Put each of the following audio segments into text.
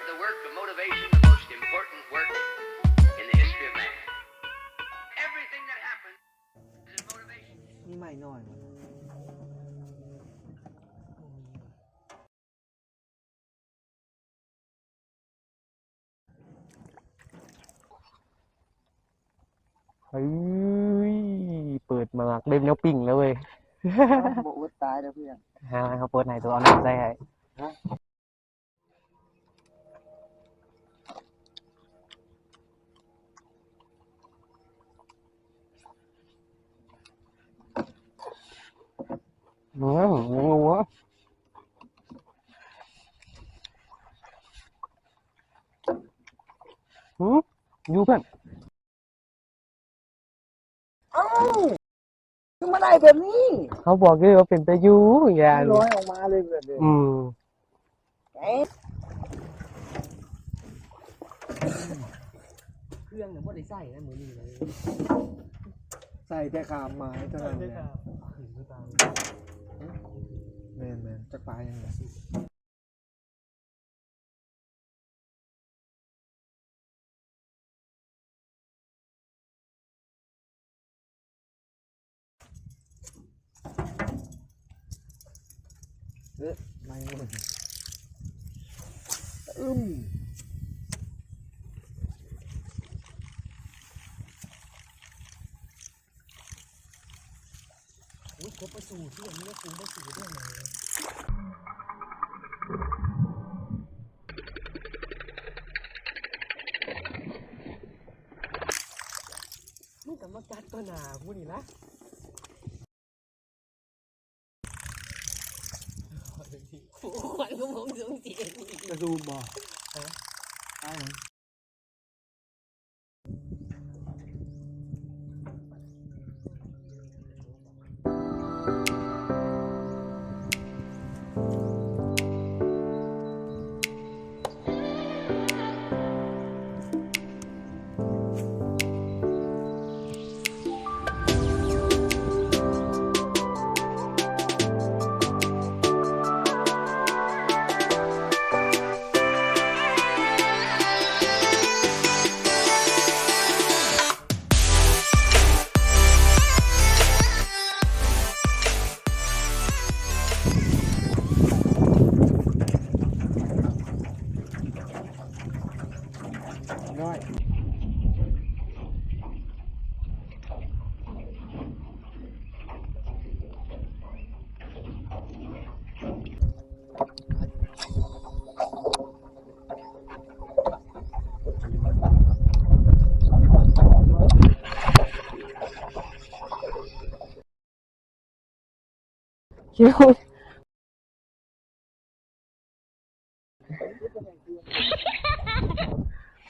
t h e r e d the work of motivation, the most important work in the history of man. Everything that happens is in motivation. นี่ใหม่หน่อยเฮ้ยเปิดมากเล่นแล้วปิ่งแล้วเว้ยบอกว่าตายแล้วเพื่อนฮะเขาเปิดไหนตัวเอาหน้าใส่ให้ Wow. Hmm? You can. เอ้าคือมาได้แบบนี้ เขาบอกเลยว่าเป็นตะยูอย่าลอยออกมาเลยแบบนี้ อืมเอ๊ะเครื่องเนี่ยว่ได้ใส่นะมือนี่เลยใส่แต่ขามไม้เท่านั้นเนี่ยแมนแมนจักปลายังไงเอ๊ะไม่เว้ยอึ้มกับมากัดตัวหนาผู้นี่ละโอ้ยผมสงสัยกระดูมบ่ฮะเอา night. You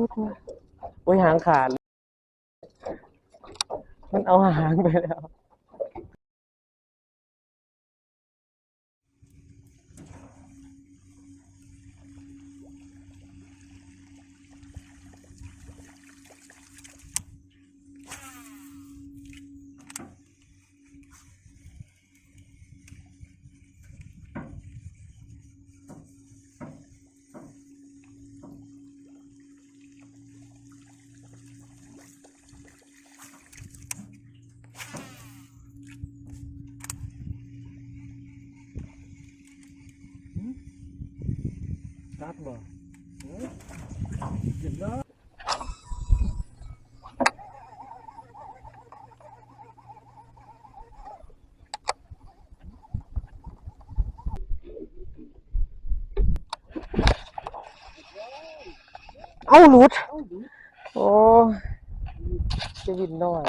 ุดนะโอ้ยหางขาดมันเอาหางไปแล้ว cát mà Đấy. đó Âu lụt Ô Cái vịt nòi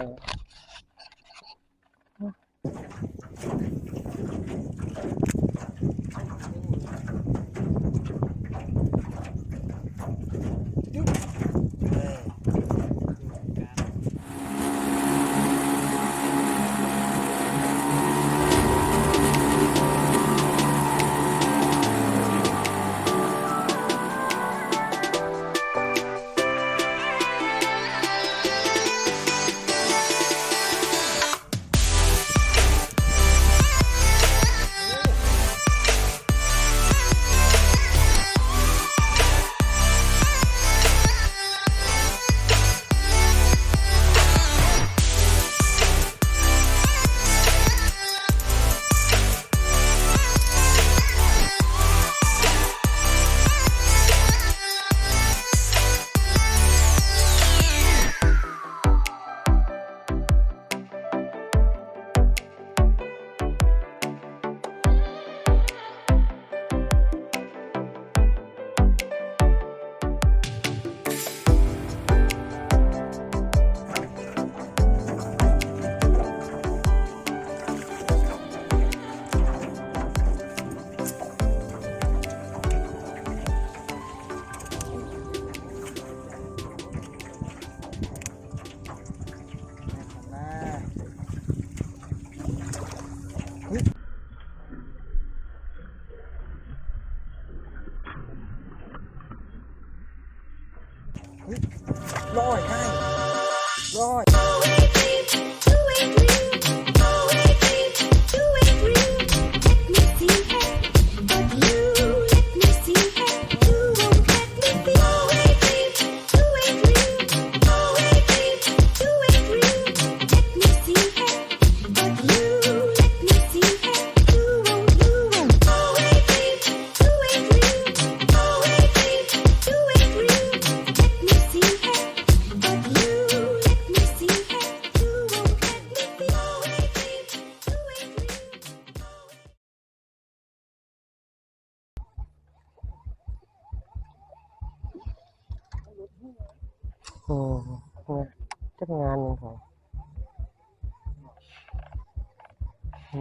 Ừ, ừ, chắc ngàn nhưng thôi ừ.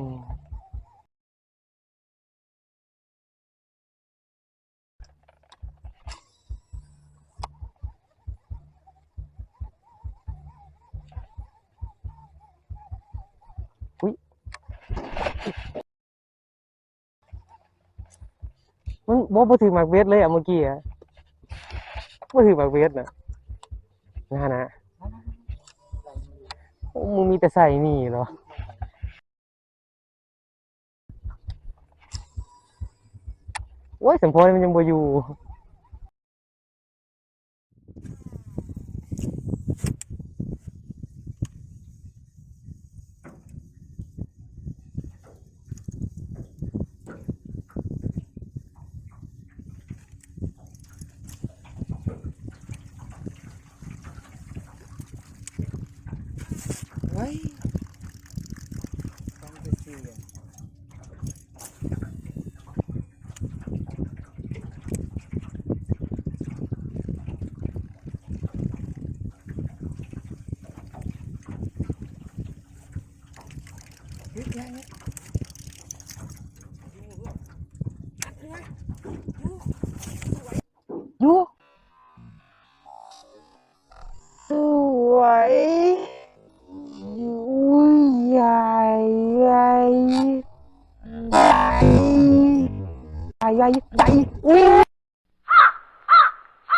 Ui. Bố bố thử mặc viết lấy à một kia à. Bố thử mặc viết nè. นะฮะนะมึงมีแต่ใส่นี่เหรอโอ้ยสมพรมันยังบวอยู่阿姨阿姨阿姨，你啊啊啊啊！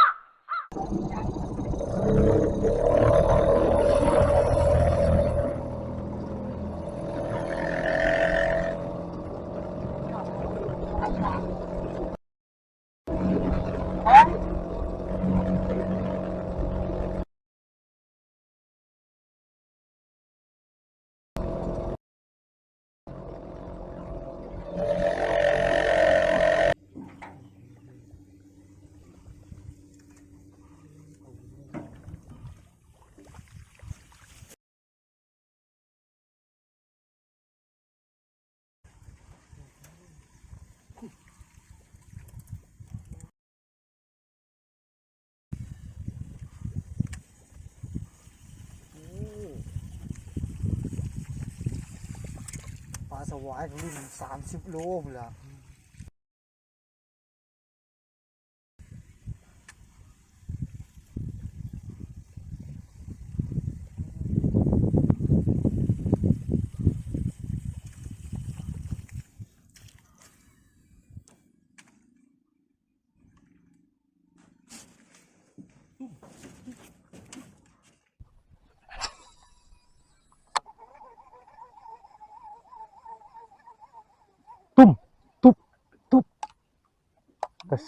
สวายรุ่นสามสิบโลเลย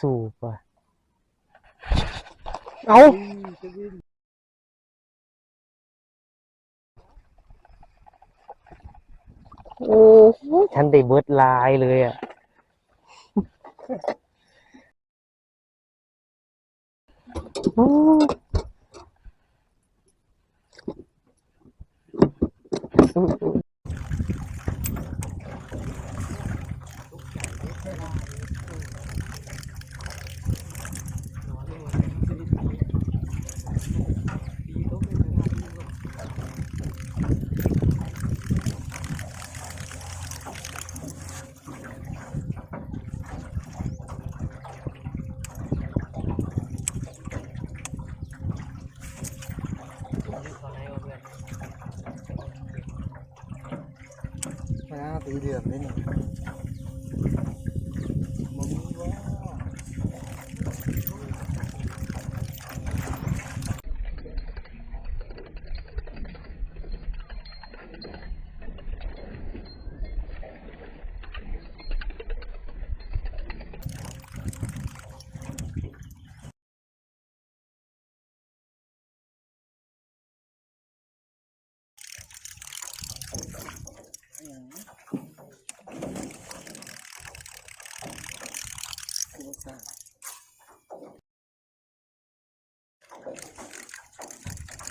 สูบอ่ะเอาโอ้ ฉันได้เบิดลายเลยอ่ะอโอ้有点没呢。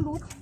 o look